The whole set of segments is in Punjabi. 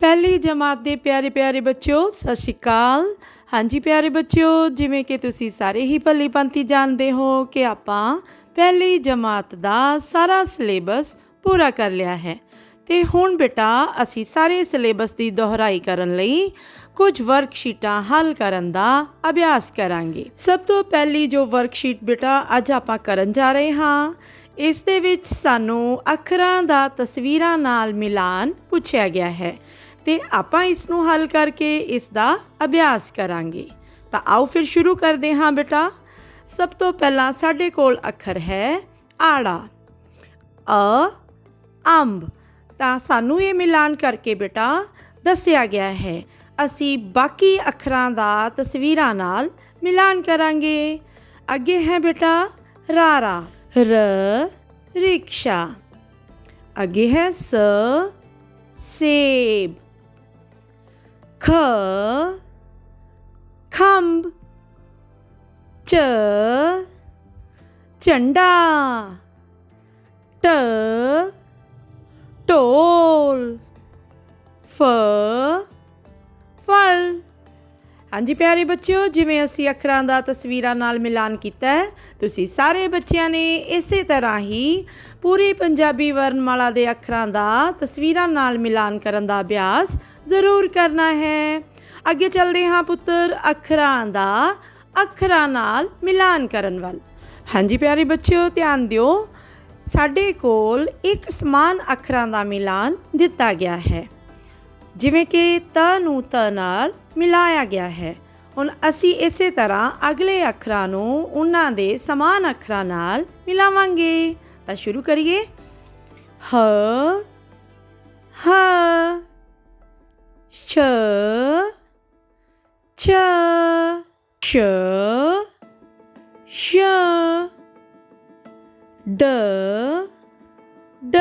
ਪਹਿਲੀ ਜਮਾਤ ਦੇ ਪਿਆਰੇ ਪਿਆਰੇ ਬੱਚਿਓ, ਸਤਿ ਸ਼੍ਰੀ ਅਕਾਲ। ਹਾਂਜੀ ਪਿਆਰੇ ਬੱਚਿਓ, ਜਿਵੇਂ ਕਿ ਤੁਸੀਂ ਸਾਰੇ ਹੀ ਭਲੀ ਭਾਂਤੀ ਜਾਣਦੇ ਹੋ ਕਿ ਆਪਾਂ ਪਹਿਲੀ ਜਮਾਤ ਦਾ ਸਾਰਾ ਸਿਲੇਬਸ ਪੂਰਾ ਕਰ ਲਿਆ ਹੈ। ਤੇ ਹੁਣ ਬੇਟਾ, ਅਸੀਂ ਸਾਰੇ ਸਿਲੇਬਸ ਦੀ ਦੁਹਰਾਈ ਕਰਨ ਲਈ ਕੁਝ ਵਰਕਸ਼ੀਟਾਂ ਹੱਲ ਕਰਨ ਦਾ ਅਭਿਆਸ ਕਰਾਂਗੇ। ਸਭ ਤੋਂ ਪਹਿਲੀ ਜੋ ਵਰਕਸ਼ੀਟ ਬੇਟਾ, ਅੱਜ ਆਪਾਂ ਕਰਨ ਜਾ ਰਹੇ ਹਾਂ, ਇਸ ਦੇ ਵਿੱਚ ਸਾਨੂੰ ਅੱਖਰਾਂ ਦਾ ਤਸਵੀਰਾਂ ਨਾਲ ਮਿਲਾਨ ਪੁੱਛਿਆ ਗਿਆ ਹੈ। ਤੇ ਆਪਾਂ ਇਸ ਨੂੰ ਹੱਲ ਕਰਕੇ ਇਸ ਦਾ ਅਭਿਆਸ ਕਰਾਂਗੇ। ਤਾਂ ਆਓ ਫਿਰ ਸ਼ੁਰੂ ਕਰਦੇ ਹਾਂ ਬੇਟਾ। ਸਭ ਤੋਂ ਪਹਿਲਾਂ ਸਾਡੇ ਕੋਲ ਅੱਖਰ ਹੈ ਆੜਾ। ਅ, ਅੰਬ। ਤਾਂ ਸਾਨੂੰ ਇਹ ਮਿਲਾਨ ਕਰਕੇ ਬੇਟਾ ਦੱਸਿਆ ਗਿਆ ਹੈ। ਅਸੀਂ ਬਾਕੀ ਅੱਖਰਾਂ ਦਾ ਤਸਵੀਰਾਂ ਨਾਲ ਮਿਲਾਨ ਕਰਾਂਗੇ। ਅੱਗੇ ਹੈ ਬੇਟਾ ਰਾਰਾ। ਰ, ਰਿਕਸ਼ਾ। ਅੱਗੇ ਹੈ ਸ, ਸੇਬ। khở khâm chở chấn đa trở đổ ਹਾਂਜੀ ਪਿਆਰੇ ਬੱਚਿਓ, ਜਿਵੇਂ ਅਸੀਂ ਅੱਖਰਾਂ ਦਾ ਤਸਵੀਰਾਂ ਨਾਲ ਮਿਲਾਨ ਕੀਤਾ ਹੈ, ਤੁਸੀਂ ਸਾਰੇ ਬੱਚਿਆਂ ਨੇ ਇਸੇ ਤਰ੍ਹਾਂ ਹੀ ਪੂਰੀ ਪੰਜਾਬੀ ਵਰਣਮਾਲਾ ਦੇ ਅੱਖਰਾਂ ਦਾ ਤਸਵੀਰਾਂ ਨਾਲ ਮਿਲਾਨ ਕਰਨ ਦਾ ਅਭਿਆਸ ਜ਼ਰੂਰ ਕਰਨਾ ਹੈ। ਅੱਗੇ ਚੱਲਦੇ ਹਾਂ ਪੁੱਤਰ, ਅੱਖਰਾਂ ਦਾ ਅੱਖਰਾਂ ਨਾਲ ਮਿਲਾਨ ਕਰਨ ਵੱਲ। ਹਾਂਜੀ ਪਿਆਰੇ ਬੱਚਿਓ, ਧਿਆਨ ਦਿਓ, ਸਾਡੇ ਕੋਲ ਇੱਕ ਸਮਾਨ ਅੱਖਰਾਂ ਦਾ ਮਿਲਾਨ ਦਿੱਤਾ ਗਿਆ ਹੈ। ਜਿਵੇਂ ਕਿ ਤ ਨੂੰ ਤ ਨਾਲ ਮਿਲਾਇਆ ਗਿਆ ਹੈ। ਹੁਣ ਅਸੀਂ ਇਸੇ ਤਰ੍ਹਾਂ ਅਗਲੇ ਅੱਖਰਾਂ ਨੂੰ ਉਹਨਾਂ ਦੇ ਸਮਾਨ ਅੱਖਰਾਂ ਨਾਲ ਮਿਲਾਵਾਂਗੇ। ਤਾਂ ਸ਼ੁਰੂ ਕਰੀਏ। ਹ ਹ ਸ਼ ਚ ਸ਼ ਸ਼ ਡ ਡ।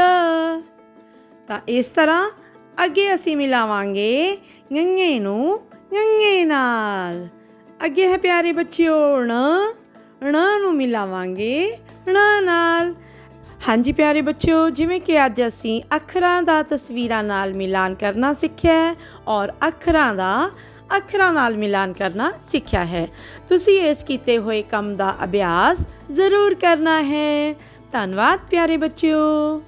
ਤਾਂ ਇਸ ਤਰ੍ਹਾਂ ਅੱਗੇ ਅਸੀਂ ਮਿਲਾਵਾਂਗੇ ਗੰਗੇ ਨੂੰ ਗੰਗੇ ਨਾਲ। ਅੱਗੇ ਹੈ ਪਿਆਰੇ ਬੱਚਿਓ, ਣ ਣ ਨੂੰ ਮਿਲਾਵਾਂਗੇ ਣ ਨਾਲ। ਹਾਂਜੀ ਪਿਆਰੇ ਬੱਚਿਓ, ਜਿਵੇਂ ਕਿ ਅੱਜ ਅਸੀਂ ਅੱਖਰਾਂ ਦਾ ਤਸਵੀਰਾਂ ਨਾਲ ਮਿਲਾਨ ਕਰਨਾ ਸਿੱਖਿਆ ਹੈ ਔਰ ਅੱਖਰਾਂ ਦਾ, ਅੱਖਰਾਂ ਨਾਲ ਮਿਲਾਨ ਕਰਨਾ ਸਿੱਖਿਆ ਹੈ। ਤੁਸੀਂ ਇਸ ਕੀਤੇ ਹੋਏ ਕੰਮ ਦਾ ਅਭਿਆਸ ਜ਼ਰੂਰ ਕਰਨਾ ਹੈ। ਧੰਨਵਾਦ ਪਿਆਰੇ ਬੱਚਿਓ।